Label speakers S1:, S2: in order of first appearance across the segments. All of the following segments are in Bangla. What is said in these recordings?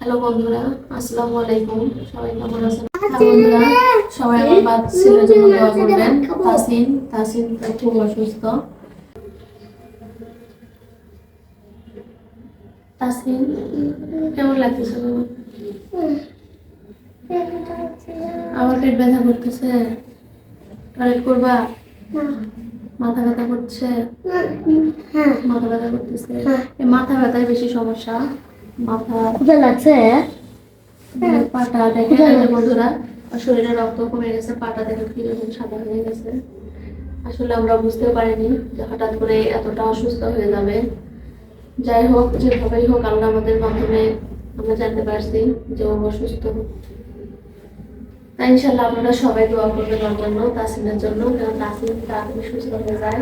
S1: হ্যালো বন্ধুরা আসসালামু আলাইকুম। সবাই কেমন আছেন? হ্যাঁ বন্ধুরা সবাই আমার বাচ্চা ছেলের জন্য দোয়া করবেন তাসিন তাসিন তো খুব অসুস্থ। তাসিন কেমন লাগতেছে? আমার পেট ব্যথা করতেছে। টয়লেট করবা? মাথা ব্যথা করছে? মাথা ব্যথা করতেছে। এই মাথা ব্যথায় বেশি সমস্যা। মাথা
S2: কোথায় লাগছে।
S1: পাটা দেখে বন্ধুরা। শরীরে রক্ত কমে গেছে পাটা দেখে কীরকম সাদা হয়ে গেছে। আসলে আমরা বুঝতে পারিনি যে হঠাৎ করে এতটা অসুস্থ হয়ে যাবে। যাই হোক যেভাবেই হোক আল্লাহ আমাদের মাধ্যমে আমরা জানতে পারছি যে ও অসুস্থ। তাই ইনশাল্লাহ আপনারা সবাই দোয়া করবেন ওর জন্য তাসিনের জন্য যেন তাসিন তাড়াতাড়ি সুস্থ হয়ে যায়।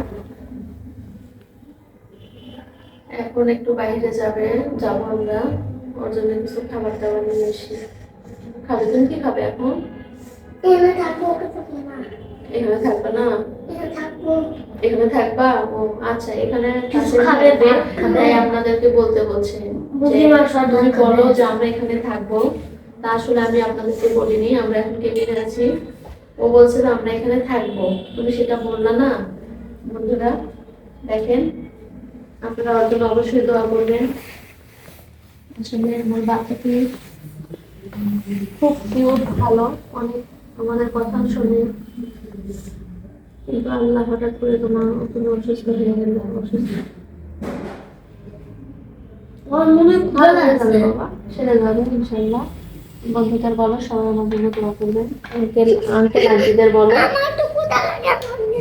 S1: এখন একটু বাইরে যাবে যাব আমরা। ওর জন্য কিছু খাবার দাবার নিয়ে এসি খাবে? তুমি কি খাবে এখন? এখানে থাকবে না? এখানে থাকবা। ও আচ্ছা এখানে তাই আপনাদেরকে বলতে বলছে তুমি বলো যে আমরা এখানে থাকব। তা আসলে আমি আপনাদেরকে বলিনি আমরা এখন আছি। ও বলছে আমরা এখানে থাকব। তুমি সেটা বললা না? বন্ধুরা দেখেন। আপনারা ওর জন্য অবশ্যই দোয়া করবেন। আসলে আমার বাচ্চাটি খুব কিউট ভালো। অনেক আমাদের কথা শুনে। কিন্তু আল্লাহ হঠাৎ করে তোমার তুমি অসুস্থ হয়ে গেল অসুস্থ।
S2: ওর মনে
S1: ভালো
S2: লাগছে
S1: সেরে যাবে ইনশাল্লাহ বন্ধুদের বলো সবাই আমার জন্য দোয়া করবেন। আঙ্কেল আঙ্কেল আন্টিদের বলো।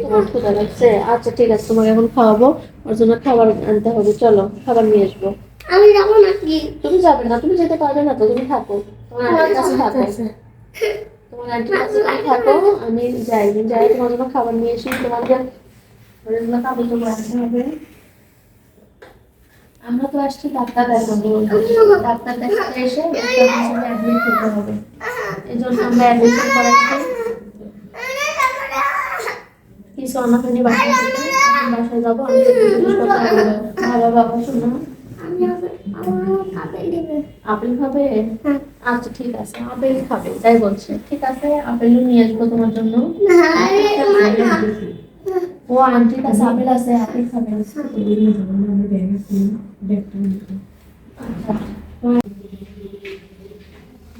S1: তোমার ক্ষুধা লাগছে? আচ্ছা ঠিক আছে তোমাকে এখন খাওয়াবো। ওর জন্য খাবার আনতে হবে চলো খাবার নিয়ে আসব।
S2: আমি যাব নাকি?
S1: তুমি যাবে না তুমি যেতে পারবে না তো তুমি থাকো। তোমার আন্টির কাছে থাকো। তোমার আন্টির কাছে থাকো আমি যাই যাই তোমার জন্য খাবার নিয়ে এসি তোমার হবে। আমরা তো আসছি ডাক্তার দেখাবো। ডাক্তার দেখাতে এসে অ্যাডমিট করতে হবে। এই জন্য আমরা করাচ্ছি। কিছু আনাকানি বাসায় বাসায় যাব আমি ভালো বাবা শোনো। আপেল খাবে?
S2: হ্যাঁ।
S1: আচ্ছা ঠিক আছে আপেল খাবে তাই বলছে। ঠিক আছে আপেল নিয়ে আসব তোমার জন্য। ও আন্টির কাছে আপেল আছে আপেল খাবে।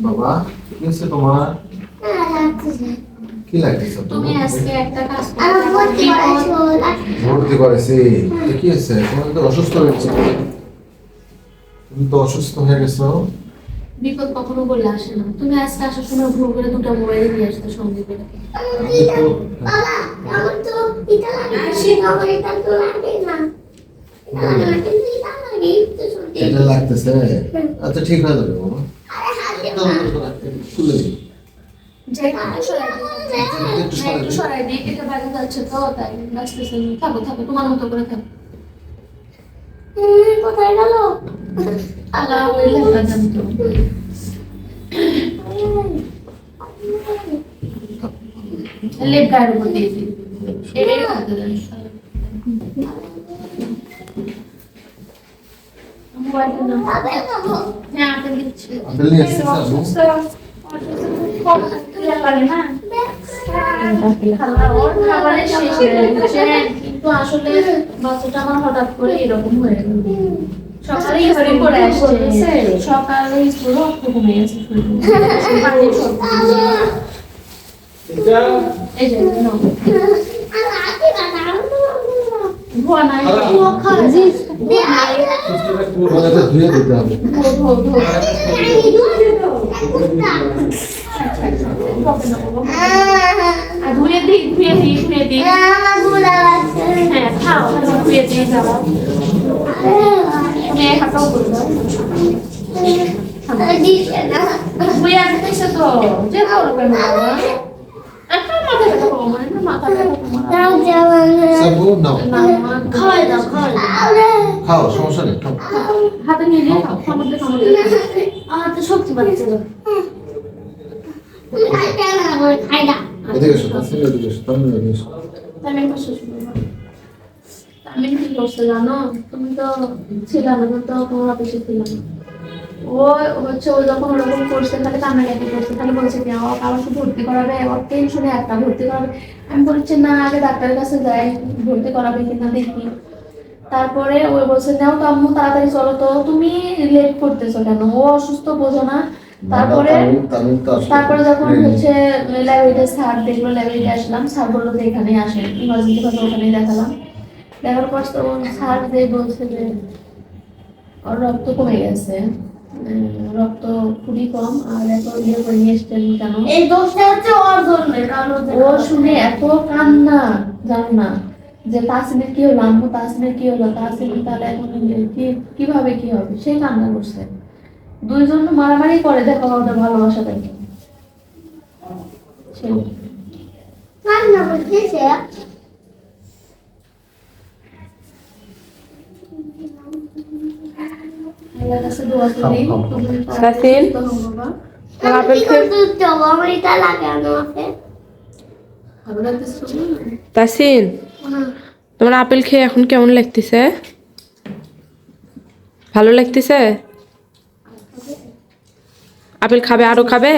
S3: বাবা কি হচ্ছে তোমার? কি
S1: তুমি আজকে একটা কাজ
S2: আমার
S1: করতে
S2: ভর্তি
S3: ভর্তি করেছি। কি হচ্ছে তোমার তো অসুস্থ হয়েছে। তুমি তো অসুস্থ হয়ে গেছো।
S1: বিপদ কখনো বলে আসে না। তুমি আজকে আসার সময় ভুল করে দুটো মোবাইল নিয়ে আসতে সঙ্গে করে।
S2: বাবা আমার তো এটা লাগে আমার এটা তো লাগে না। এটা লাগে না, কিন্তু এটা লাগে তো শুনতে
S3: এটা লাগতেছে? আচ্ছা ঠিক হয়ে যাবে বাবা। খুলে দিই।
S2: কোথায় গেল?
S1: আল্লাহ লেপ গায়ের উপর দিয়ে দিই। হ্যাঁ আপেল দিচ্ছি। কিন্তু আসলে বাচ্চাটা আমার হঠাৎ করে এরকম হয়ে গেল সকালে স্কুল করে আসছে গেছে। এই যে নাই ধুয়ে
S3: দিতে হবে।
S1: আর ধুয়ে দিই ধুয়ে দিই ধুয়ে দিই হ্যাঁ খাও ধুয়ে দিয়ে
S3: খাও। সমস্যা নেই
S1: হাতে নিয়ে খাও খামাতে
S2: আমার তো শক্তি
S3: তামিল
S1: কি করছে জানো? তুমি তো ছিল না তো তোমার অফিসে ছিল ও হচ্ছে ও যখন ওরকম করছে তাহলে কান্নাকাটি করছে? তাহলে বলছে কি আমাকে ভর্তি করাবে? ওর টেনশনে একটা ভর্তি করাবে। আমি বলছি না আগে ডাক্তারের কাছে যাই ভর্তি করাবে কিনা দেখি। তারপরে ওই বলছে নাও তো আম্মু তাড়াতাড়ি চলো তো। তুমি লেট করতেছো কেন? ও অসুস্থ বোঝো না। তারপরে তারপরে যখন। হচ্ছে ল্যাবরেটরি স্যার দেখল ল্যাবরেটরি আসলাম। স্যার বলল যে এখানে আসেন ইমার্জেন্সি কথা ওখানেই দেখালাম। দেখার পর তো স্যার যে বলছে যে ওর রক্ত কমে গেছে। রক্ত খুবই কম আর এত ইয়ে করে নিয়ে এসছেন কেন?
S2: এই দোষটা হচ্ছে ওর জন্য কারণ ও
S1: ও শুনে এত কান্না জানো না। যে তাসিমের কি হলো আম্মু তাসিমের কি হলো তাসিম তাহলে এখন কি কীভাবে কি হবে? সে কান্না করছে। দুইজন মারামারি করে দেখো ওদের ভালোবাসা দেখে
S2: কান্না করতেছে।
S4: আপেল খেয়ে
S2: করতে
S1: তোমার?
S4: আপেল খেয়ে এখন কেমন লাগতেছে? ভালো লাগতেছে? আপেল খাবে আরও খাবে।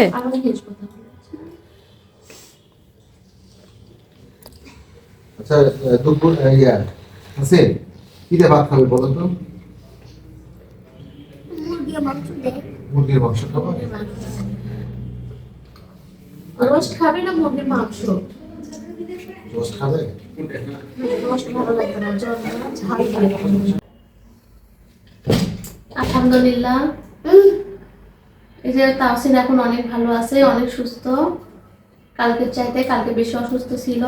S3: আচ্ছা দুপুর ইয়া হাসিন কি ভাত খাবে বলো তো?
S2: মুরগির মাংস দে
S3: মুরগির মাংস খাব
S1: না মুরগির মাংস?
S3: রোস্ট খাবে?
S1: এখন অনেক ভালো আছে, অনেক সুস্থ। কালকে চাইতে কালকে বেশি অসুস্থ ছিল,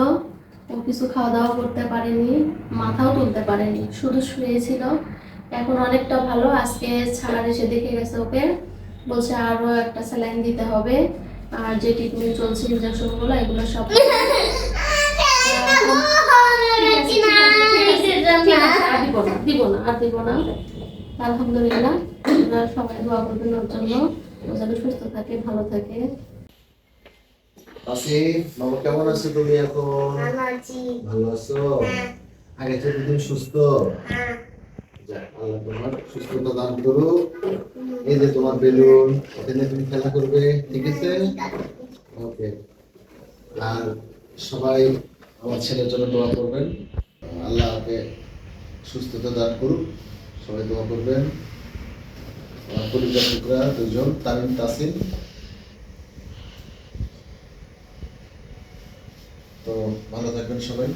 S1: ও কিছু খাওয়া দাওয়া করতে পারেনি, মাথাও তুলতে পারেনি, শুধু শুয়েছিল। এখন অনেকটা ভালো, আজকে ছাড়ার এসে দেখে গেছে ওকে। বলছে আরও একটা স্যালাইন দিতে হবে, আর যে ট্রিটমেন্ট চলছে ইঞ্জেকশনগুলো এগুলো সব ঠিক আছে, ঠিক আছে, ঠিক আছে, ঠিক আছে, আর দিব না, আর দিব না। আলহামদুলিল্লাহ আপনারা সবাই দোয়া করবেন ওর জন্য। ও যেন সুস্থ থাকে ভালো থাকে।
S3: মামা কেমন আছো তুমি এখন?
S2: ভালো আছো। হ্যাঁ,
S3: আগে থেকে তুমি সুস্থ?
S2: হ্যাঁ।
S3: যাক, আল্লাহ তোমার সুস্থতা দান করুক। এই যে তোমার বেলুন এটা নিয়ে তুমি খেলা করবে ঠিক আছে? ওকে। আর সবাই আমার ছেলের জন্য দোয়া করবেন। আল্লাহ ওকে সুস্থতা দান করুক। সবাই দোয়া করবেন। টুকরা দুজন তামিম তাসিম। তো ভালো থাকবেন সবাই।